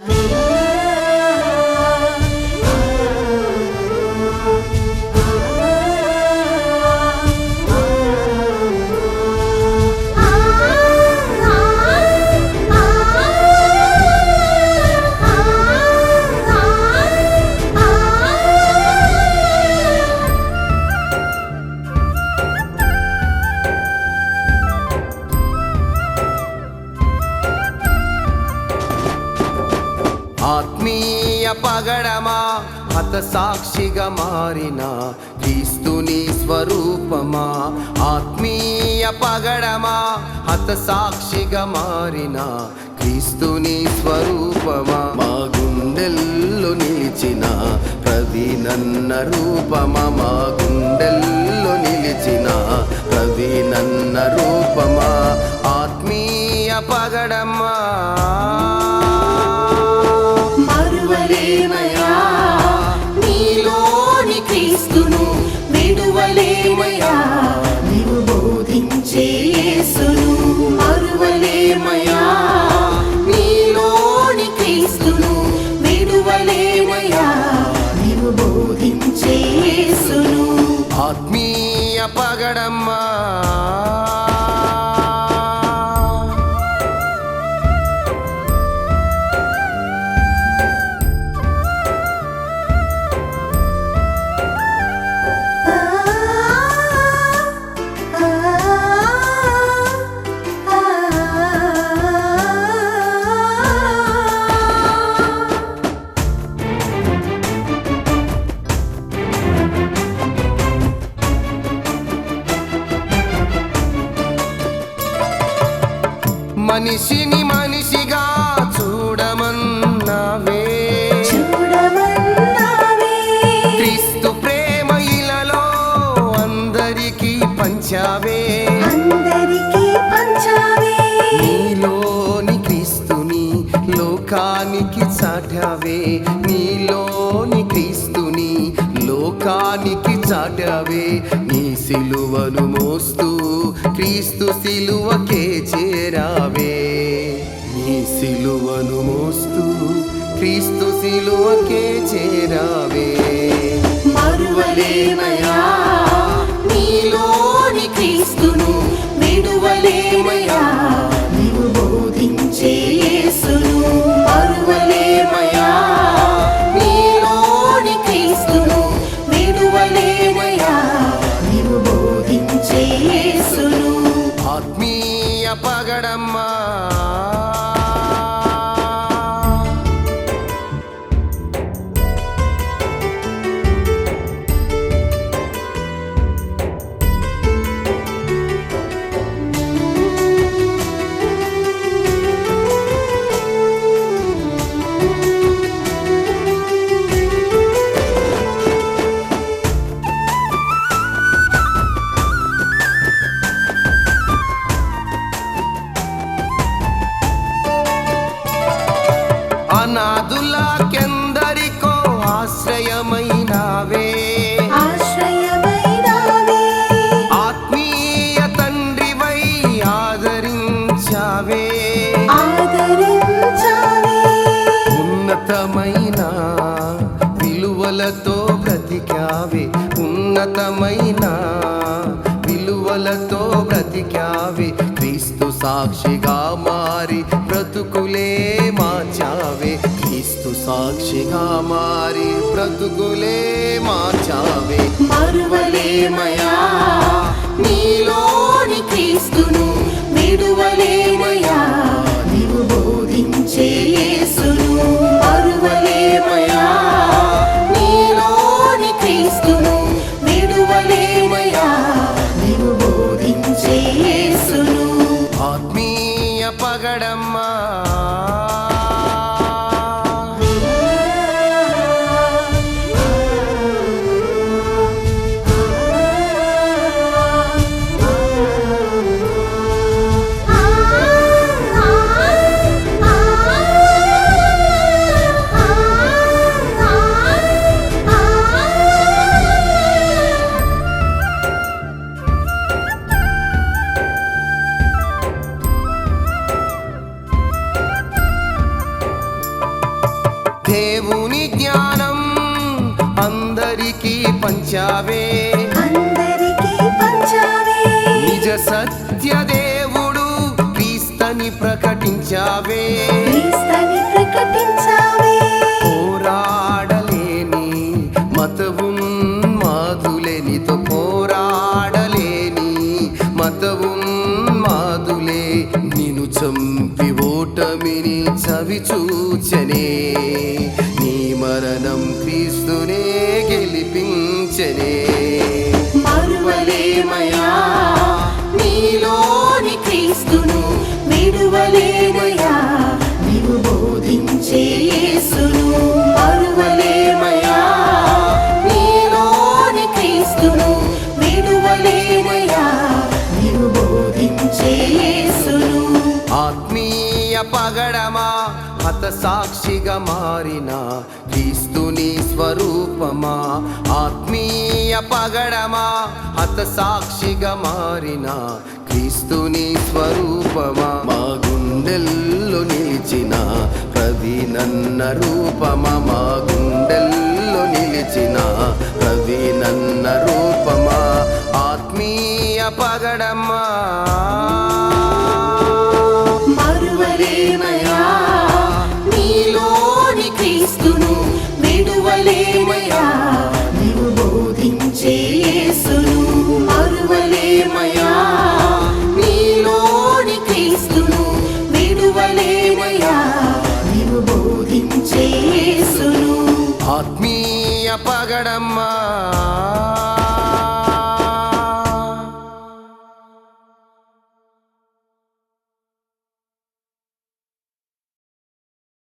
ఆత్మీయ పగడమా? హత సాక్షిగా మారిన క్రీస్తుని స్వరూపమా? ఆత్మీయ పగడమా? హత సాక్షిగా మారిన క్రీస్తుని స్వరూపమా? మా గుండెల్లో నిలిచిన ప్రవీణన్న రూపమా? మా గుండెల్లో నిలిచిన ప్రవీణన్న రూపమా? ఆత్మీయ పగడమా? విడువలేమయా నీవు బోధించే ఆత్మీయ పగడమ్మా. మనిషిని మనిషిగా చూడమన్నావే. క్రీస్తు ప్రేమ ఇలలో అందరికీ పంచావే. నీలోని క్రీస్తుని లోకానికి చాటావే. నీలోని క్రీస్తుని లోకానికి చాటావే. సిలువను మోస్తూ క్రీస్తు సిలువకే చేరావే. నీ సిలువను మోస్తూ క్రీస్తు సిలువకే చేరావే. మరువలేమయా ఎక్కడమ్మా? ఉన్నతమైన విలువలతో బ్రతికావి. క్రీస్తు సాక్షిగా మారి బ్రతుకులే మార్చావే. క్రీస్తు సాక్షిగా మారి బ్రతుకులే మార్చావే. మరువలేమయా నీలో దేవుని జ్ఞానం అందరికీ పంచావే. నిజ సత్య దేవుడు క్రీస్తని ప్రకటించావే. క్రీస్తని ప్రకటించావే ఓటమిని చవి చూచనే నీ మరణం క్రీస్తునే గెలిపించనే. మరువలేమయా నీలోని క్రీస్తును విడువలేమయా నీవు బోధించే యేసును పగడమా హత సాక్షిగా మారిన క్రీస్తుని స్వరూపమా. ఆత్మీయ పగడమా హత సాక్షిగా మారిన క్రీస్తుని స్వరూపమా. మా గుండెల్లో నిలిచిన ప్రవీణన్న రూపమా. మా గుండెల్లో నిలిచిన ప్రవీణన్న రూపమా. ఆత్మీయ పగడమ్మా ఆత్మీయ పగడమ్మా.